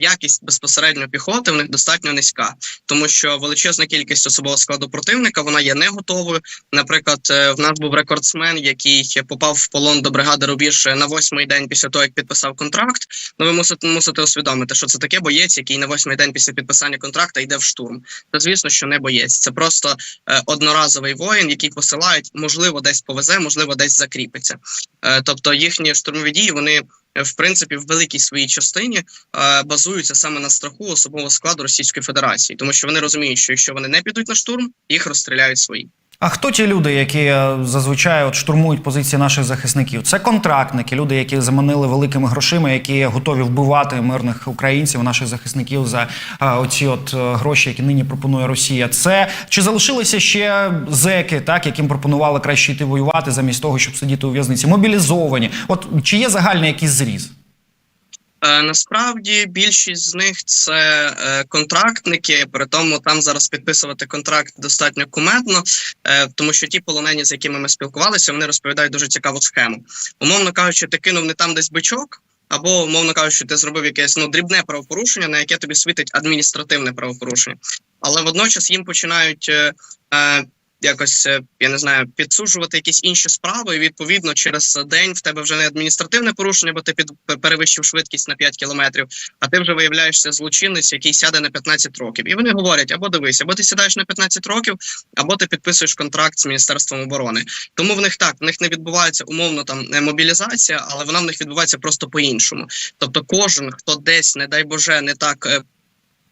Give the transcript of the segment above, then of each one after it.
якість безпосередньо піхоти в них достатньо низька, тому що величезна кількість особового складу противника вона є не готовою. Наприклад, е, в нас був рекордсмен, який попав в полон до бригади Рубіж на восьмий день після того, як підписав контракт. Ну ви мусите мусите усвідомити, що це таке боєць, який на восьмий день після підписання контракта йде в штурм. Це звісно, що не боєць. Це просто е, одноразовий воїн, який посилають, можливо, десь повезе, можливо, десь закріпиться. Е, тобто їхні штурмові дії вони. Е, В принципі, в великій своїй частині е, базуються саме на страху особового складу Російської Федерації, тому що вони розуміють, що якщо вони не підуть на штурм, їх розстріляють свої. А хто ті люди, які е, зазвичай от штурмують позиції наших захисників? Це контрактники, люди, які заманили великими грошима, які готові вбивати мирних українців, наших захисників за е, оці от е, гроші, які нині пропонує Росія. Це чи залишилися ще зеки, так яким пропонували краще йти воювати замість того, щоб сидіти у в'язниці? Мобілізовані. От чи є загальний якийсь зріз? Е, насправді більшість з них це е, контрактники. При тому там зараз підписувати контракт достатньо кумедно, е, тому що ті полонені, з якими ми спілкувалися, вони розповідають дуже цікаву схему. Умовно кажучи, ти кинув не там десь бичок. Або, умовно кажучи, ти зробив якесь ну дрібне правопорушення, на яке тобі світить адміністративне правопорушення, але водночас їм починають е, якось е, я не знаю підсуджувати якісь інші справи. І відповідно через день в тебе вже не адміністративне порушення, бо ти під перевищив швидкість на 5 кілометрів, а ти вже виявляєшся злочинець, який сяде на 15 років. І вони говорять: або дивись, або ти сідаєш на 15 років, або ти підписуєш контракт з міністерством оборони. Тому в них так в них не відбувається умовно там е, мобілізація, але вона в них відбувається просто по-іншому. Тобто, кожен хто десь, не дай Боже, не так.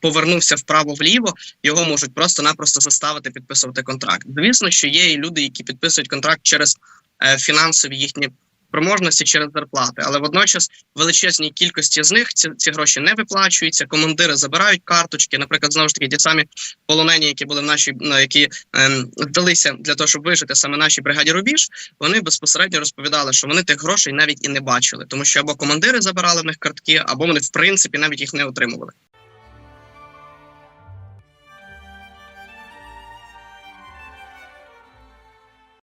Повернувся вправо-вліво, його можуть просто-напросто заставити підписувати контракт. Звісно, що є і люди, які підписують контракт через е, фінансові їхні спроможності, через зарплати, але водночас величезній кількості з них ці, ці гроші не виплачуються. Командири забирають карточки. Наприклад, знову ж таки, ті самі полонені, які були в нашій, ну, які ем, здалися для того, щоб вижити саме нашій бригаді Рубіж. Вони безпосередньо розповідали, що вони тих грошей навіть і не бачили, тому що або командири забирали в них картки, або вони в принципі навіть їх не отримували.